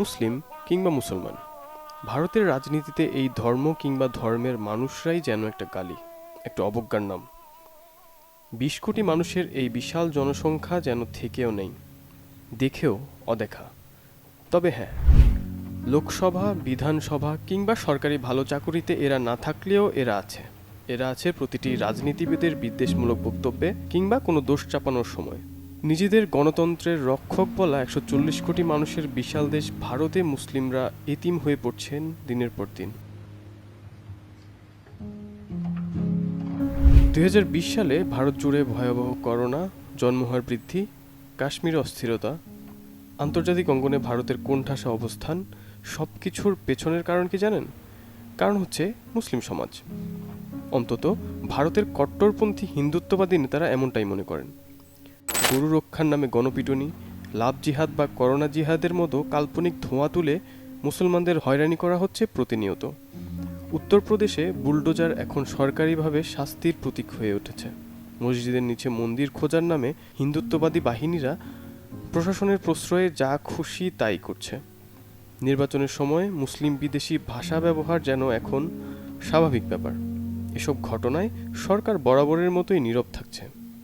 মুসলিম কিংবা মুসলমান, ভারতের রাজনীতিতে এই ধর্ম কিংবা ধর্মের মানুষরাই যেন একটা গালি, একটা অবজ্ঞার নাম। বিশ কোটি মানুষের এই বিশাল জনসংখ্যা যেন থেকেও নেই, দেখেও অদেখা। তবে হ্যাঁ লোকসভা, বিধানসভা কিংবা সরকারি ভালো চাকুরিতে এরা না থাকলেও এরা আছে। এরা আছে প্রতিটি রাজনীতিবিদের বিদ্বেষমূলক বক্তব্যে কিংবা কোনো দোষ চাপানোর সময়। নিজেদের গণতন্ত্রের রক্ষক বলা একশো চল্লিশ কোটি মানুষের বিশাল দেশ ভারতে মুসলিমরা এতিম হয়ে পড়ছেন দিনের পর দিন। দু হাজার বিশ সালে ভারত জুড়ে ভয়াবহ করোনা জন্মহার বৃদ্ধি, কাশ্মীরে অস্থিরতা, আন্তর্জাতিক অঙ্গনে ভারতের কোণঠাসা অবস্থান সব কিছুর পেছনের কারণ কি জানেন? কারণ হচ্ছে মুসলিম সমাজ। অন্তত ভারতের কট্টরপন্থী হিন্দুত্ববাদী নেতারা এমনটাই মনে করেন। গরু রক্ষার নামে গণপিটুনি লাভ জিহাদ বা করোনা জিহাদের মতো কাল্পনিক ধোঁয়া তুলে মুসলমানদের হয়রানি করা হচ্ছে প্রতিনিয়ত। উত্তরপ্রদেশে বুলডোজার এখন সরকারিভাবে শাস্তির প্রতীক হয়ে উঠেছে। মসজিদের নিচে মন্দির খোঁজার নামে হিন্দুত্ববাদী বাহিনীরা প্রশাসনের প্রশ্রয়ে যা খুশি তাই করছে। নির্বাচনের সময় মুসলিম বিদেশি ভাষা ব্যবহার যেন এখন স্বাভাবিক ব্যাপার। এসব ঘটনায় সরকার বরাবরের মতোই নীরব থাকছে।